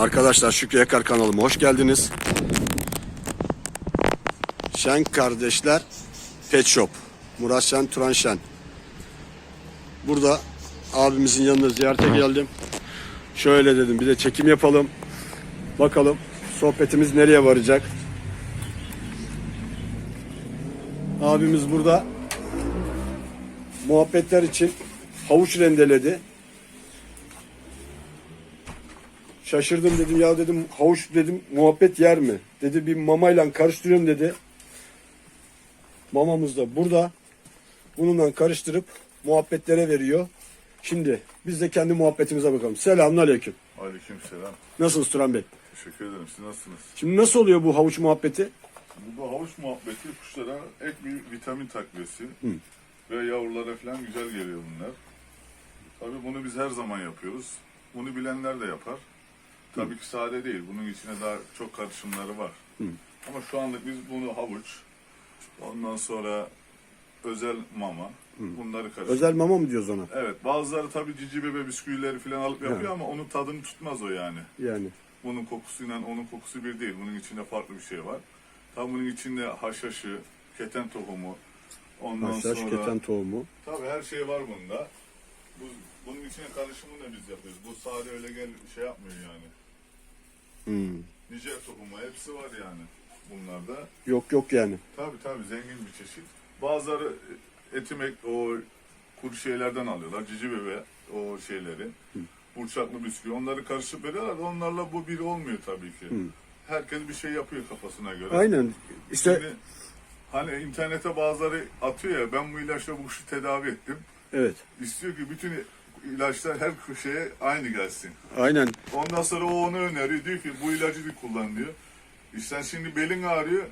Arkadaşlar Şükrü Yakar kanalıma hoş geldiniz. Şen kardeşler Pet Shop. Murat Şen, Turan Şen. Burada abimizin yanına ziyarete geldim. Şöyle dedim bir de çekim yapalım. Bakalım sohbetimiz nereye varacak. Abimiz burada muhabbetler için havuç rendeledi. Şaşırdım dedim ya dedim havuç dedim muhabbet yer mi? Dedi bir mamayla karıştırıyorum dedi. Mamamız da burada. Bununla karıştırıp muhabbetlere veriyor. Şimdi biz de kendi muhabbetimize bakalım. Selamünaleyküm. Aleykümselam. Nasılsınız Turan Bey? Teşekkür ederim. Siz nasılsınız? Şimdi nasıl oluyor bu havuç muhabbeti? Bu havuç muhabbeti kuşlara ek bir vitamin takviyesi ve yavrulara falan güzel geliyor bunlar. Tabii bunu biz her zaman yapıyoruz. Bunu bilenler de yapar. Tabii ki sade değil. Bunun içine daha çok karışımları var. Ama şu anlık biz bunu havuç, ondan sonra özel mama, bunları karıştırıyoruz. Özel mama mı diyoruz ona? Evet, bazıları tabii cici bebe bisküvileri falan alıp yapıyor ama onun tadını tutmaz o yani. Yani. Bunun kokusuyla onun kokusu bir değil. Bunun içinde farklı bir şey var. Tam bunun içinde haşhaşı, keten tohumu, ondan Haşhaş, sonra... keten tohumu. Tabii her şey var bunda. Bu, bunun içine karışımını da biz yapıyoruz. Bu sade öyle gel şey yapmıyor yani. Hmm. Nice tohumu hepsi var yani bunlarda. Yok yok yani. Tabii tabii zengin bir çeşit. Bazıları etimek o kuru şeylerden alıyorlar. Cici bebe o şeyleri. Burçaklı bisküvi. Onları karışıp veriyorlar. Onlarla bu bir olmuyor tabii ki. Herkes bir şey yapıyor kafasına göre. Aynen. İşte Şimdi hani internete bazıları atıyor ya ben bu ilaçla bu kuşu tedavi ettim. evet. İstiyor ki bütün ilaçlar her şeye aynı gelsin. Aynen. Ondan sonra o onu öneriyor. Diyor ki bu ilacı bir kullan diyor. İşte şimdi belin ağrıyor.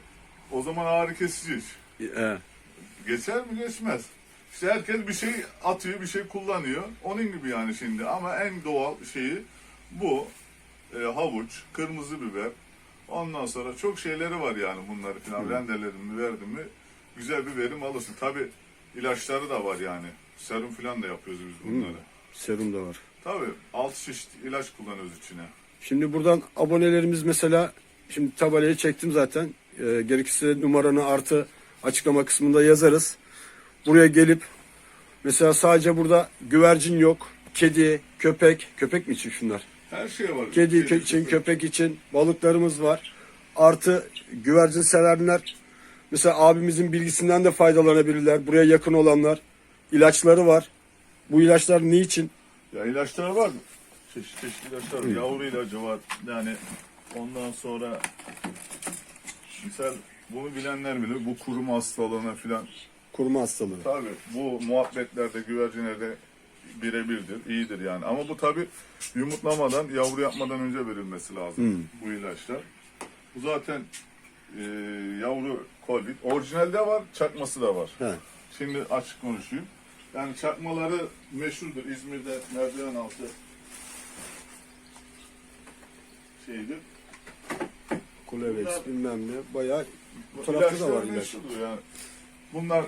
O zaman ağrı kesici. iç. Ee, Geçer mi geçmez. İşte herkes bir şey atıyor, bir şey kullanıyor. Onun gibi yani şimdi. Ama en doğal şeyi bu. E, havuç, kırmızı biber. Ondan sonra çok şeyleri var yani bunları falan. Rendeledim mi, verdim mi güzel bir verim alırsın. Tabi ilaçları da var yani. Serum falan da yapıyoruz biz bunları. Serum da var. Tabi altı çeşit ilaç kullanıyoruz içine. Şimdi buradan abonelerimiz mesela şimdi tabelayı çektim zaten. Ee, gerekirse numaranı artı açıklama kısmında yazarız. Buraya gelip mesela sadece burada güvercin yok. Kedi, köpek, köpek mi için şunlar? Her şey var. Kedi için, köpek için balıklarımız var. Artı güvercin severler. Mesela abimizin bilgisinden de faydalanabilirler. Buraya yakın olanlar. İlaçları var. Bu ilaçlar niçin? Ya ilaçlar var mı? Çeşit çeşit ilaçlar var. Yavru ilacı var. Yani ondan sonra misal bunu bilenler bilir. Bu kuruma hastalığına filan. Kurma hastalığı. Tabii bu muhabbetlerde, güvercinlerde birebirdir, iyidir yani. Ama bu tabii yumurtlamadan, yavru yapmadan önce verilmesi lazım bu ilaçlar. Bu zaten e, yavru kolbit. Orijinalde var, çakması da var. He. Şimdi açık konuşayım. Yani çakmaları meşhurdur. İzmir'de merdiven altı şeydir. Kulevex Bunlar- bilmem ne. Bayağı bu tarafta da ilaçlar var ilaç. meşhurdur yani. Bunlar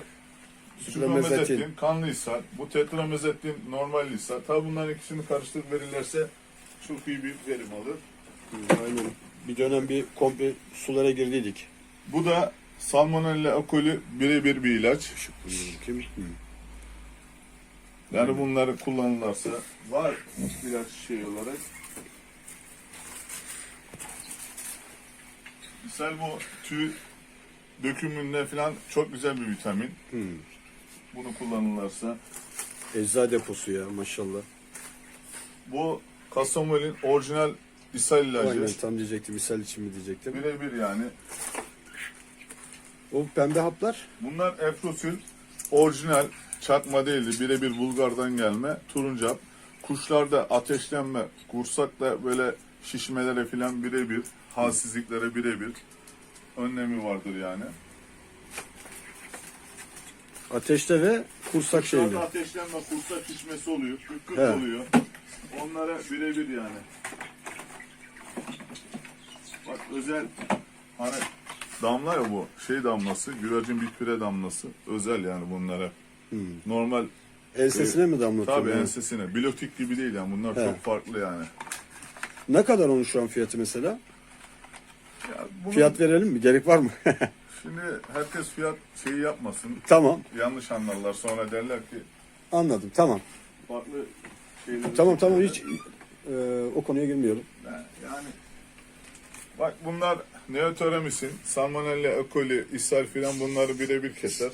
Süpromezatin. süpromezatin, kanlıysa, bu tetramezatin normalliyse, tabi bunların ikisini karıştırıp verirlerse çok iyi bir verim alır. Aynen. Bir dönem bir komple sulara girdiydik. Bu da Salmonella akoli birebir bir ilaç. Kim? Yani bunları kullanırlarsa var ilaç şey olarak. Misal bu tüy dökümünde falan çok güzel bir vitamin. Bunu kullanırlarsa. Ecza deposu ya maşallah. Bu Kastamonu'nun orijinal ishal ilacı. Aynen tam diyecektim. Misal için mi diyecektim. Birebir yani. O pembe haplar. Bunlar Efrosil orijinal çakma değildi. Birebir Bulgar'dan gelme turuncap. Kuşlarda ateşlenme, kursakta böyle şişmelere filan birebir, halsizliklere birebir önlemi vardır yani. Ateşte ve kursak şeyinde. Kuşlarda ateşlenme, kursak şişmesi oluyor, kıkırt He. oluyor. Onlara birebir yani. Bak özel hani damla ya bu şey damlası, güvercin bir püre damlası. Özel yani bunlara. Normal Ensesine mi damlatıyor? Tabii yani? ensesine. Bilotik gibi değil yani. Bunlar He. çok farklı yani. Ne kadar onun şu an fiyatı mesela? Ya bunun- Fiyat verelim mi? Gerek var mı? Şimdi herkes fiyat şeyi yapmasın. tamam. Yanlış anlarlar. Sonra derler ki Anladım. Tamam. farklı şeyleri... Tamam tamam hiç e, o konuya girmiyorum. Yani bak bunlar neotoramisin, salmonella, E. coli, ishal filan bunları birebir keser.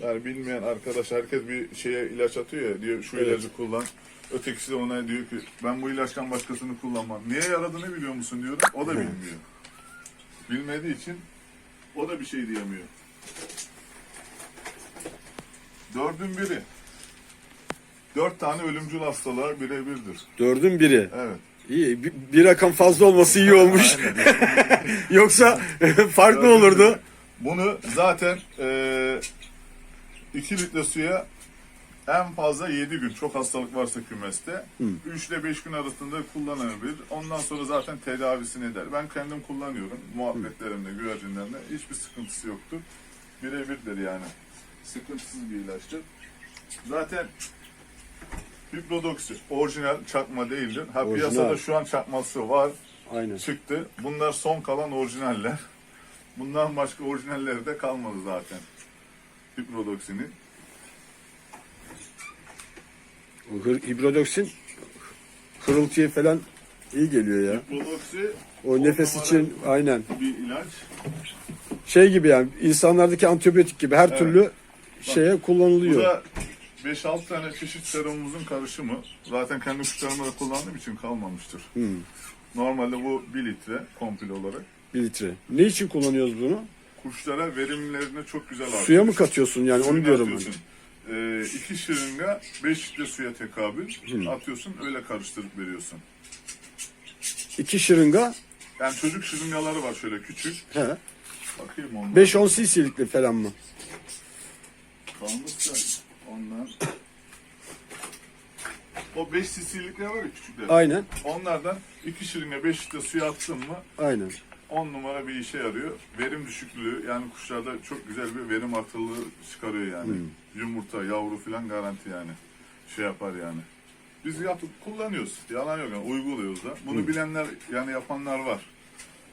Yani bilmeyen arkadaş herkes bir şeye ilaç atıyor ya diyor şu Evet. ilacı kullan. Ötekisi de ona diyor ki ben bu ilaçtan başkasını kullanmam. Niye yaradığını biliyor musun diyorum. O da bilmiyor. Bilmediği için o da bir şey diyemiyor. Dördün biri. Dört tane ölümcül hastalığa birebirdir. Dördün biri. Evet. İyi. Bir, bir rakam fazla olması iyi olmuş. Yoksa farklı olurdu. Bunu zaten eee 2 litre suya en fazla 7 gün çok hastalık varsa kümeste 3 ile 5 gün arasında kullanılabilir. Ondan sonra zaten tedavisini eder. Ben kendim kullanıyorum. Muhabbetlerimde, güvercinlerimde hiçbir sıkıntısı yoktur. Birebirdir yani. Sıkıntısız bir ilaçtır. Zaten Hipnodoksi orijinal çakma değildir. Ha Orijinal. piyasada şu an çakması var Aynen. çıktı. Bunlar son kalan orijinaller. Bundan başka orijinalleri de kalmadı zaten. Hır- hibrodoksin hırıltıya falan iyi geliyor ya. Hipnodoksi O nefes için aynen. bir ilaç. Şey gibi yani insanlardaki antibiyotik gibi her türlü şeye Bu kullanılıyor. da 5-6 tane çeşit serumumuzun karışımı. Zaten kendi kuşlarımda da kullandığım için kalmamıştır. Hmm, Normalde bu 1 litre komple olarak. bir litre. Ne için kullanıyoruz bunu? Kuşlara verimlerini çok güzel artıyor. Suya mı katıyorsun yani onu Suyunu diyorum. atıyorsun. Ee, iki şırınga 5 litre suya tekabül Hmm. atıyorsun öyle karıştırıp veriyorsun. İki şırınga Yani çocuk şırıngaları var şöyle küçük. he, Bakayım onlar. 5-10 cc'likli falan mı? Kalmışsa onlar. O 5 cc'likler var ya küçükler. Aynen. Onlardan iki şırınga 5 litre suya attın mı Aynen. 10 numara bir işe yarıyor. Verim düşüklüğü yani kuşlarda çok güzel bir verim artırılığı çıkarıyor yani. Yumurta, yavru falan garanti yani. Şey yapar yani. Biz yapıp kullanıyoruz. Yalan yok yani uyguluyoruz da. Bunu bilenler yani yapanlar var.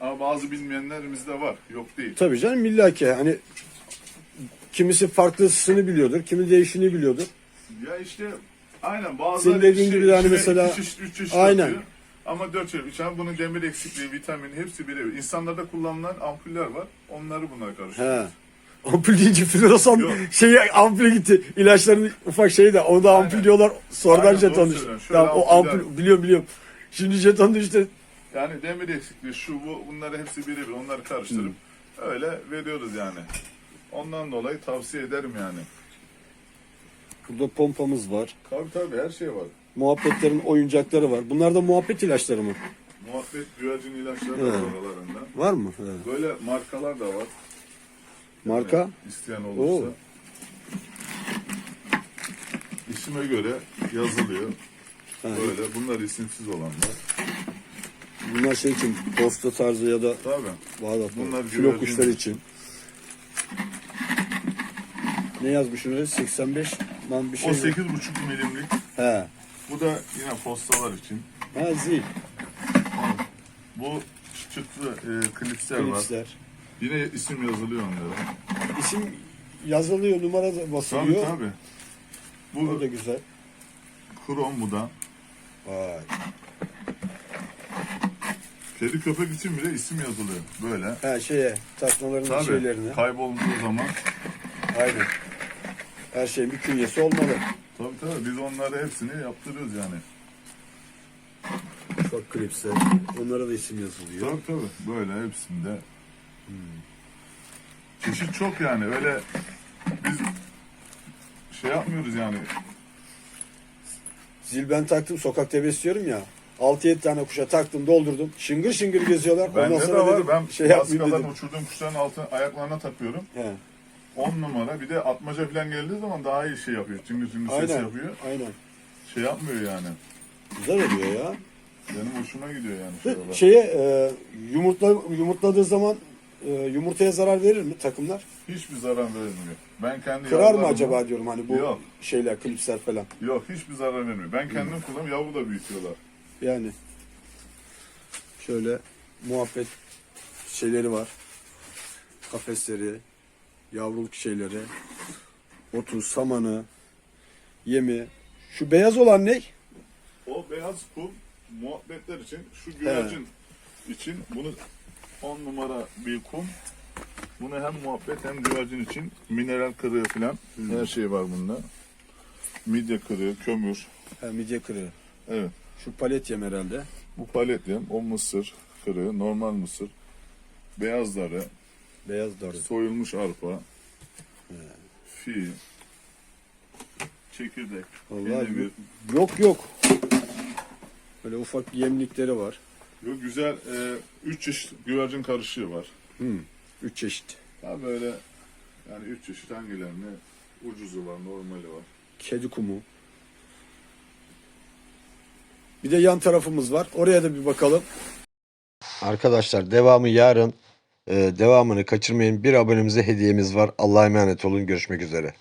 Ama bazı bilmeyenlerimiz de var. Yok değil. Tabii canım illaki hani kimisi farklısını biliyordur, kimi değişini biliyordur. Ya işte aynen bazı Senin dediğin gibi hani mesela- çeşit, üç çeşit Aynen. atıyor. Ama dört çeşit. İçen bunun demir eksikliği, vitamin hepsi birebir. İnsanlarda kullanılan ampuller var. Onları bunlara karıştırıyoruz. He. Ampul deyince floresan Yok. şeye ampule gitti. İlaçların ufak şeyi de onu da ampul Aynen. diyorlar. Sonradan Aynen, jeton doğru düştü. söylüyorsun. Şöyle Tamam o ampul biliyorum biliyorum. Şimdi jeton düştü. Yani demir eksikliği, şu bu bunları hepsi birebir. Onları karıştırıp öyle veriyoruz yani. Ondan dolayı tavsiye ederim yani. Burada pompamız var. Tabii tabii her şey var. Muhabbetlerin oyuncakları var. Bunlar da muhabbet ilaçları mı? Muhabbet güvercin ilaçları var aralarında. Var mı? He. Böyle markalar da var. Marka? İsteyen olursa. Oo. İsime göre yazılıyor. Böyle. Bunlar isimsiz olanlar. Bunlar şey için posta tarzı ya da Tabii. Bağdat. Bunlar Filo güvercin. kuşları için. Ne yazmış oraya? 85 man bir şey. O mi? 8,5 milimlik. He. Bu da yine postalar için. Ha zil. Bu çıtlı e, klipsler var. Klipsler. Yine isim yazılıyor onlara. İsim yazılıyor, numara da Tabii basılıyor. tabii. Bu Bu da güzel. krom bu da. Vay. Kedi köpek için bile isim yazılıyor. Böyle. Ha şeye, tasmaların Tabii. şeylerine. Kaybolduğu zaman. Aynen. Her şeyin bir künyesi olmalı. Tabii tabii. Biz onları hepsini yaptırıyoruz yani. Ufak klipsler. Onlara da isim yazılıyor. Tabii tabii. Böyle hepsinde. Çeşit çok yani. Öyle biz şey yapmıyoruz yani. Zil ben taktım, sokakta besliyorum ya. 6-7 tane kuşa taktım, doldurdum. Şıngır şıngır geziyorlar. Ondan Bende de sonra var. dedim, Ben şey dedim. uçurduğum kuşların altına ayaklarına takıyorum. He. 10 numara. Bir de atmaca falan geldiği zaman daha iyi şey yapıyor. Çıngır çıngır ses Aynen. yapıyor. Aynen. Şey yapmıyor yani. Güzel oluyor ya. Benim hoşuma gidiyor yani. şuralar. Şeye e, yumurtla, yumurtladığı zaman e, yumurtaya zarar verir mi takımlar? Hiçbir zarar vermiyor. Ben kendi Kırar mı acaba diyorum hani bu Yok. şeyler, klipsler falan. Yok hiçbir zarar vermiyor. Ben kendim kullanıyorum. Yavru da büyütüyorlar. Yani Şöyle muhabbet şeyleri var. Kafesleri, yavruluk şeyleri, otu, samanı, yemi. Şu beyaz olan ne? O beyaz kum muhabbetler için, şu güvercin için bunu 10 numara bir kum. Bunu hem muhabbet hem güvercin için mineral kırığı falan her şey var bunda. Midye kırığı, kömür. Ha, midye kırığı. Evet. Şu palet yem herhalde. Bu palet yem, o mısır kırığı, normal mısır. Beyazları, Beyaz darı. soyulmuş arpa. Fi. Çekirdek. Vallahi kenevir. yok yok. Böyle ufak yemlikleri var. Yok güzel, e, üç çeşit güvercin karışığı var. Hmm. Üç çeşit. Ha böyle yani üç çeşit hangilerini ucuzu var, normali var. Kedi kumu. Bir de yan tarafımız var. Oraya da bir bakalım. Arkadaşlar devamı yarın. Ee, devamını kaçırmayın. Bir abonemize hediyemiz var. Allah'a emanet olun. Görüşmek üzere.